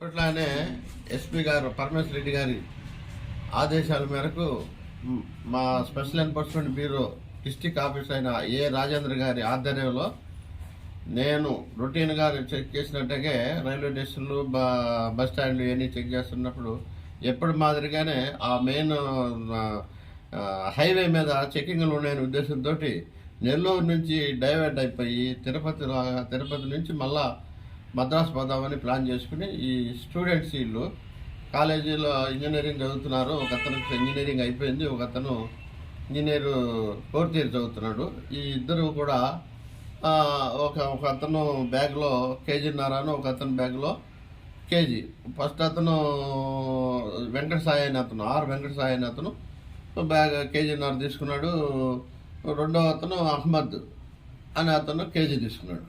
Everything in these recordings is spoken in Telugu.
అట్లానే ఎస్పీ గారు పరమేశ్వర రెడ్డి గారి ఆదేశాల మేరకు మా special enforcement bureau district office అయిన ఏ రాజేంద్ర గారి ఆధ్వర్యంలో నేను రొటీన్గా చెక్ చేసినట్టుగా రైల్వే స్టేషన్లు బస్ స్టాండ్లు ఇవన్నీ చెక్ చేస్తున్నప్పుడు ఎప్పుడు మాదిరిగానే ఆ మెయిన్ హైవే మీద చెకింగ్లు ఉన్నాయనే ఉద్దేశంతో నెల్లూరు నుంచి డైవర్ట్ అయిపోయి తిరుపతి తిరుపతి నుంచి మళ్ళా మద్రాసు పోదామని ప్లాన్ చేసుకుని ఈ స్టూడెంట్స్ వీళ్ళు కాలేజీలో ఇంజనీరింగ్ చదువుతున్నారు. ఒక అతనికి ఇంజనీరింగ్ అయిపోయింది. ఒక అతను ఇంజనీర్ ఫోర్త్ ఇయర్ చదువుతున్నాడు. ఈ ఇద్దరు కూడా ఒక ఒక అతను బ్యాగ్లో కేజీన్నరను ఒక అతను బ్యాగ్లో కేజీ. ఫస్ట్ అతను వెంకట సాయి అనే అతను ఆర్ వెంకట సాయి అనే అతను బ్యాగ్ కేజీన్నర తీసుకున్నాడు. రెండో అతను అహ్మద్ అనే అతను కేజీ తీసుకున్నాడు.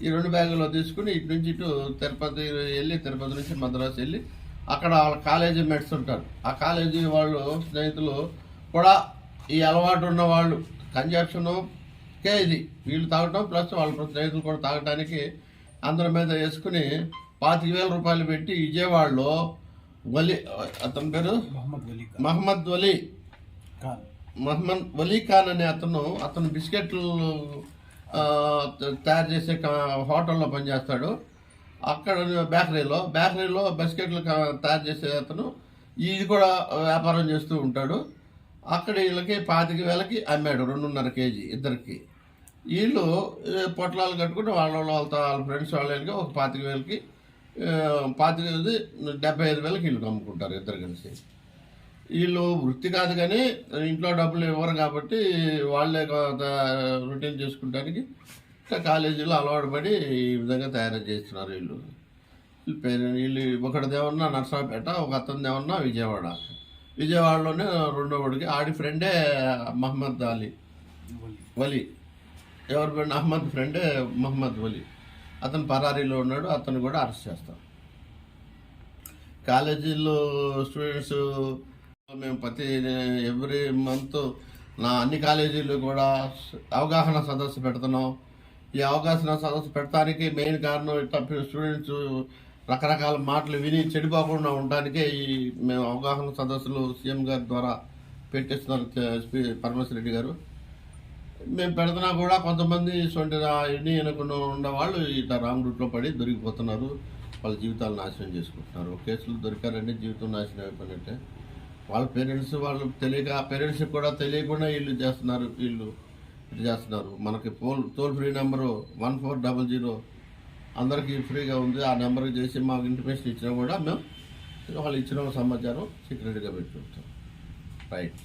ఈ రెండు బ్యాగులు తీసుకుని ఇటు నుంచి ఇటు తిరుపతి వెళ్ళి తిరుపతి నుంచి మద్రాసు వెళ్ళి అక్కడ వాళ్ళ కాలేజీ మెట్స్ ఉంటారు. ఆ కాలేజీ వాళ్ళు స్నేహితులు కూడా ఈ అలవాటు ఉన్న వాళ్ళు కంజప్షన్ కేజీ వీళ్ళు తాగటం ప్లస్ వాళ్ళ స్నేహితులు కూడా తాగటానికి అందరి మీద వేసుకుని పాతిక వేల రూపాయలు పెట్టి విజయవాడలో వలి అతని పేరు? మొహమ్మద్ వలీ మహమ్మద్ వలీ ఖాన్. మహమ్మద్ వలీ ఖాన్ అనే అతను అతను బిస్కెట్లు తయారు చేసే హోటల్లో పనిచేస్తాడు. అక్కడ బేకరీలో బేకరీలో బిస్కెట్లు తయారు చేసే అతను ఇది కూడా వ్యాపారం చేస్తూ ఉంటాడు. అక్కడ వీళ్ళకి పాతిక వేలకి అమ్మాడు రెండున్నర కేజీ ఇద్దరికి. వీళ్ళు పొట్లాలు కట్టుకుని వాళ్ళ వాళ్ళ వాళ్ళతో వాళ్ళ ఫ్రెండ్స్ వాళ్ళకి ఒక పాతిక వేలకి పాతిక డెబ్బై ఐదు వేలకి వీళ్ళు అమ్ముకుంటారు ఇద్దరు కలిసి. వీళ్ళు వృత్తి కాదు కానీ ఇంట్లో డబ్బులు ఇవ్వరు కాబట్టి వాళ్ళే కొంత రొటీన్ చేసుకుంటానికి కాలేజీలో అలవాటు పడి ఈ విధంగా తయారు చేస్తున్నారు వీళ్ళు. పేరు వీళ్ళు ఒకటిదేమన్నా నర్సాపేట ఒక అతనిదేమన్నా విజయవాడ. విజయవాడలోనే రెండో వాడికి ఆడి ఫ్రెండే మహమ్మద్ అలీ. వలి. ఎవరి ఫ్రెండ్ అహ్మద్ ఫ్రెండే మహమ్మద్ వలి. అతను పరారీలో ఉన్నాడు అతను కూడా అరెస్ట్ చేస్తాం కాలేజీలో స్టూడెంట్స్ మేము ప్రతి ఎవ్రీ మంత్ నా అన్ని కాలేజీలు కూడా అవగాహన సదస్సు పెడుతున్నాం. ఈ అవగాహన సదస్సు పెట్టడానికి మెయిన్ కారణం ఇట్లా స్టూడెంట్స్ రకరకాల మాటలు విని చెడిపోకుండా ఉండడానికే ఈ మేము అవగాహన సదస్సులు సీఎం గారి ద్వారా పెట్టిస్తున్నారు పరమేశ్వర రెడ్డి గారు. మేము పెడుతున్నా కూడా కొంతమంది ఇటువంటి ఎన్ని అనుకున్న ఉండేవాళ్ళు ఇట్లా రాంగ్ రూట్లో పడి దొరికిపోతున్నారు. వాళ్ళ జీవితాలు నాశనం చేసుకుంటున్నారు. కేసులు దొరికారంటే జీవితం నాశనం అయిపోయినట్టే. వాళ్ళ పేరెంట్స్ వాళ్ళు తెలియక పేరెంట్స్కి కూడా తెలియకుండా వీళ్ళు చేస్తున్నారు వీళ్ళు ఇది చేస్తున్నారు. మనకి phone toll free number one four double zero అందరికీ ఫ్రీగా ఉంది. ఆ నెంబర్కి చేసి మాకు ఇంటిమేషన్ ఇచ్చినా కూడా మేము వాళ్ళు ఇచ్చిన సమాచారం సీక్రెట్గా పెట్టుకుంటాం రైట్